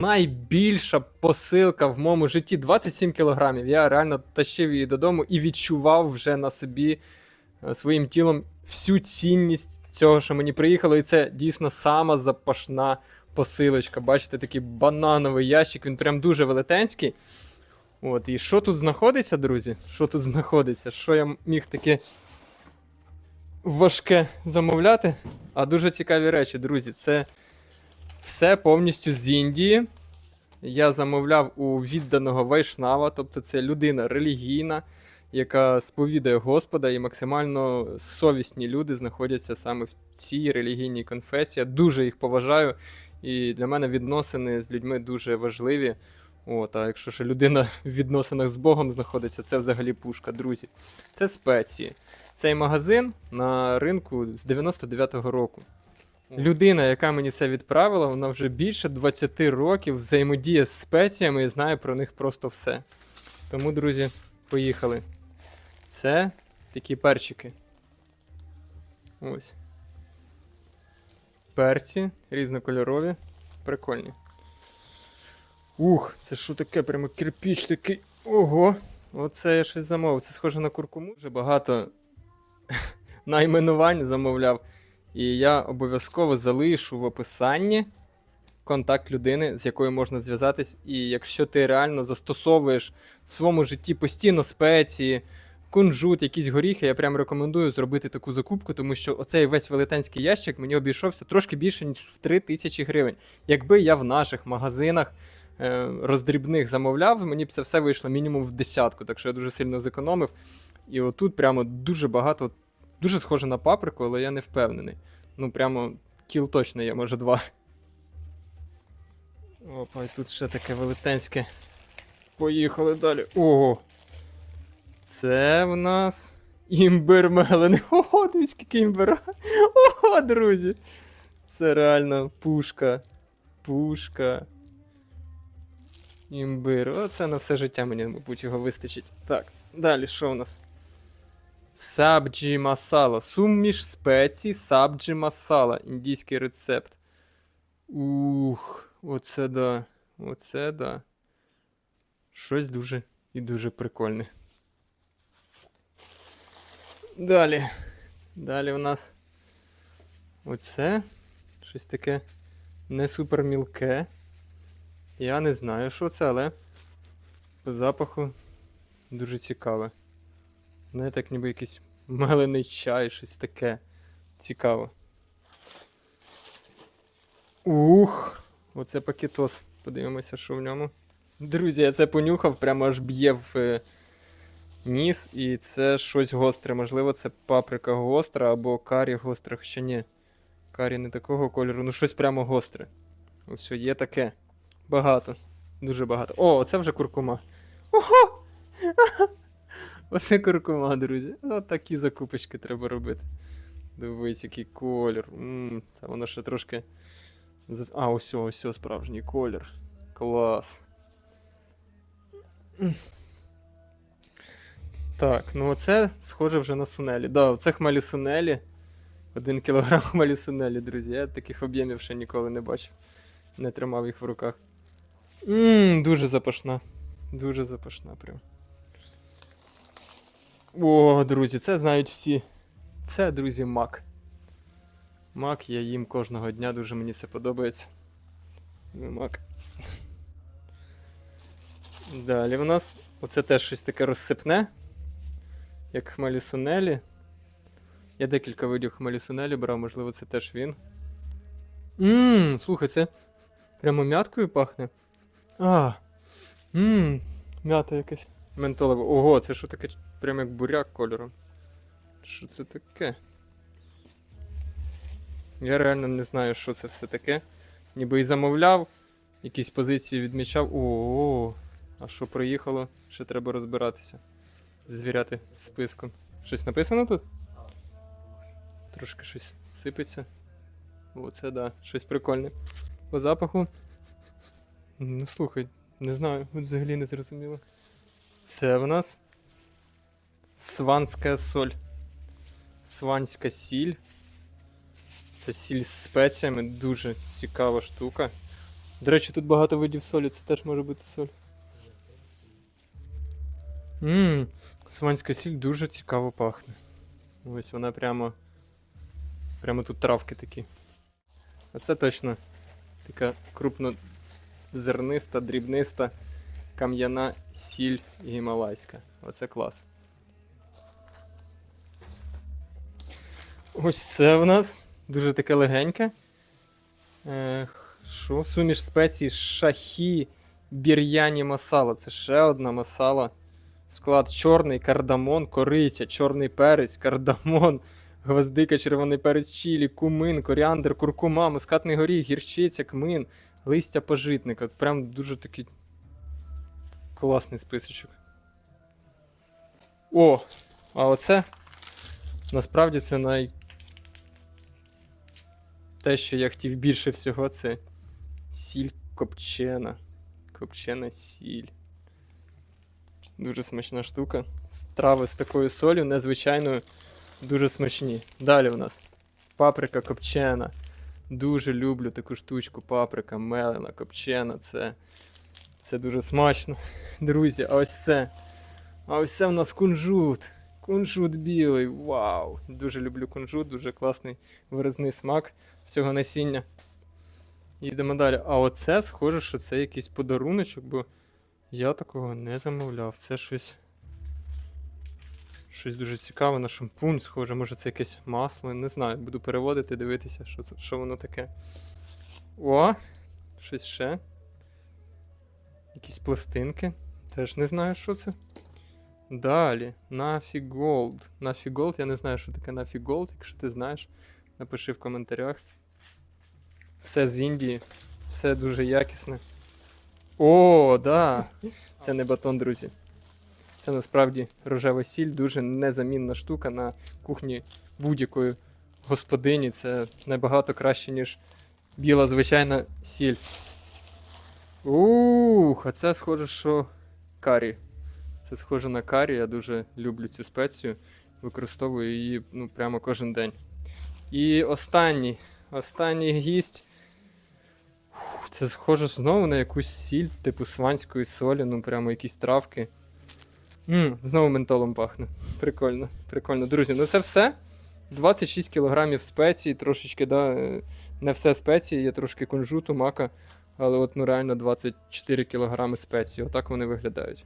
найбільша посилка в моєму житті 27 кілограмів. Я реально тащив її додому і відчував вже на собі е, своїм тілом всю цінність цього, що мені приїхало. І це дійсно сама запашна посилочка. Бачите, такий банановий ящик, він прям дуже велетенський. От, і що тут знаходиться, друзі? Що тут знаходиться? Що я міг таке важке замовляти? А дуже цікаві речі, друзі. Це все повністю з Індії. Я замовляв у відданого Вайшнава, тобто це людина релігійна, яка сповідає Господа, і максимально совісні люди знаходяться саме в цій релігійній конфесії. Я дуже їх поважаю, і для мене відносини з людьми дуже важливі. От, а якщо ще людина в відносинах з Богом знаходиться, це взагалі пушка, друзі. Це спеції. Цей магазин на ринку з 99-го року. Людина, яка мені це відправила, вона вже більше 20 років взаємодіє з спеціями і знає про них просто все. Тому, друзі, поїхали. Це такі перчики. Ось. Перці різнокольорові. Прикольні. Ух, це що таке? Прямо кирпіч такий. Ого! Оце я щось замовив. Це схоже на куркуму. Вже багато найменувань замовляв. І я обов'язково залишу в описанні контакт людини, з якою можна зв'язатись. І якщо ти реально застосовуєш в своєму житті постійно спеції, кунжут, якісь горіхи, я прям рекомендую зробити таку закупку, тому що оцей весь велетенський ящик мені обійшовся трошки більше, ніж в 3 тисячі гривень. Якби я в наших магазинах е, роздрібних замовляв, мені б це все вийшло мінімум в десятку, так що я дуже сильно зекономив. І отут прямо дуже багато, дуже схоже на паприку, але я не впевнений. Ну, прямо кіл точно є, може два. Опа, і тут ще таке велетенське. Поїхали далі. Ого! Це в нас імбир мелений. Ого, дивіться, скільки імбира. Ого, друзі. Це реально пушка. Пушка. Імбир. Оце на все життя мені, мабуть, його вистачить. Так, далі що у нас? Сабджі масала. Суміш спецій сабджі масала. Індійський рецепт. Ух, оце да. Оце да. Щось дуже і дуже прикольне. Далі. Далі у нас оце. Щось таке не супер мілке. Я не знаю, що це, але по запаху дуже цікаве. Не так ніби якийсь мелений чай, щось таке. Цікаво. Ух! Оце пакетос. Подивимося, що в ньому. Друзі, я це понюхав, прямо аж б'є в е, ніс, і це щось гостре. Можливо, це паприка гостра або карі гостра, хоча ні. Карі не такого кольору, ну щось прямо гостре. Ось є таке. Багато. Дуже багато. О, оце вже куркума. Ого! Оце куркума, друзі. От такі закупочки треба робити. Дивись, який колір. м це воно ще трошки. А, ось, ось, ось справжній колір. Клас. Так, ну оце схоже вже на сунелі. Да, це хмелі сунелі. Один кілограм хмелі сунелі, друзі. Я таких об'ємів ще ніколи не бачив. Не тримав їх в руках. Ммм, дуже запашна. Дуже запашна прям. О, друзі, це знають всі. Це, друзі, мак. Мак я їм кожного дня, дуже мені це подобається. Ну, Мак. Далі в нас оце теж щось таке розсипне. Як хмелі сунелі. Я декілька видів хмелі сунелі брав, можливо, це теж він. Ммм, слухай, це прямо мяткою пахне. А. Ммм, м'ята якась. Ментолова. Ого, це що таке? Прямо як буряк кольором. Що це таке? Я реально не знаю, що це все таке. Ніби і замовляв, якісь позиції відмічав. О, а що приїхало? Ще треба розбиратися. Звіряти з списком. Щось написано тут? Трошки щось сипеться. О, це да, щось прикольне. По запаху. Ну слухай, не знаю, взагалі не зрозуміло. Це в нас сванська соль. Сванська сіль. Це сіль з спеціями, дуже цікава штука. До речі, тут багато видів солі, це теж може бути соль. Ммм, сванська сіль дуже цікаво пахне. Ось вона прямо. Прямо тут травки такі. А це точно така крупнозерниста, дрібниста, кам'яна сіль гімалайська. Оце клас. Ось це в нас дуже таке легеньке. Що? Суміш спецій шахі бір'яні масала. Це ще одна масала. Склад чорний кардамон, кориця, чорний перець, кардамон, гвоздика, червоний перець чілі, кумин, коріандр, куркума, мускатний горіх, гірчиця, кмин, листя пожитника. Прям дуже такий класний списочок. О! А оце насправді це най. Те, що я хотів більше всього, це сіль копчена. Копчена сіль. Дуже смачна штука. Страви з такою солью, незвичайною, дуже смачні. Далі в нас паприка копчена. Дуже люблю таку штучку. Паприка, мелена, копчена. Це, це дуже смачно. Друзі, а ось це. А ось це в нас кунжут. Кунжут білий. Вау! Дуже люблю кунжут, дуже класний виразний смак цього насіння. Їдемо далі. А оце схоже, що це якийсь подаруночок, бо я такого не замовляв. Це щось. Щось дуже цікаве на шампунь, схоже, може це якесь масло. Не знаю, буду переводити, дивитися, що, це, що воно таке. О! Щось ще. Якісь пластинки. Теж не знаю, що це. Далі. Нафі Голд. Нафі Голд, я не знаю, що таке Нафі Голд. Якщо ти знаєш, напиши в коментарях. Все з Індії, все дуже якісне. О, да! Це не батон, друзі. Це насправді рожева сіль, дуже незамінна штука на кухні будь-якої господині. Це набагато краще, ніж біла звичайна сіль. Ух, а це схоже, що карі. Це схоже на карі, я дуже люблю цю спецію. Використовую її ну, прямо кожен день. І останній, останній гість. Це схоже знову на якусь сіль, типу сванської солі, ну прямо якісь травки. Мм, знову ментолом пахне. Прикольно, прикольно. Друзі, ну це все. 26 кілограмів спецій, трошечки, да, е, не все спеції, є трошки кунжуту, мака, але от ну реально 24 кілограми спецій. Отак вони виглядають.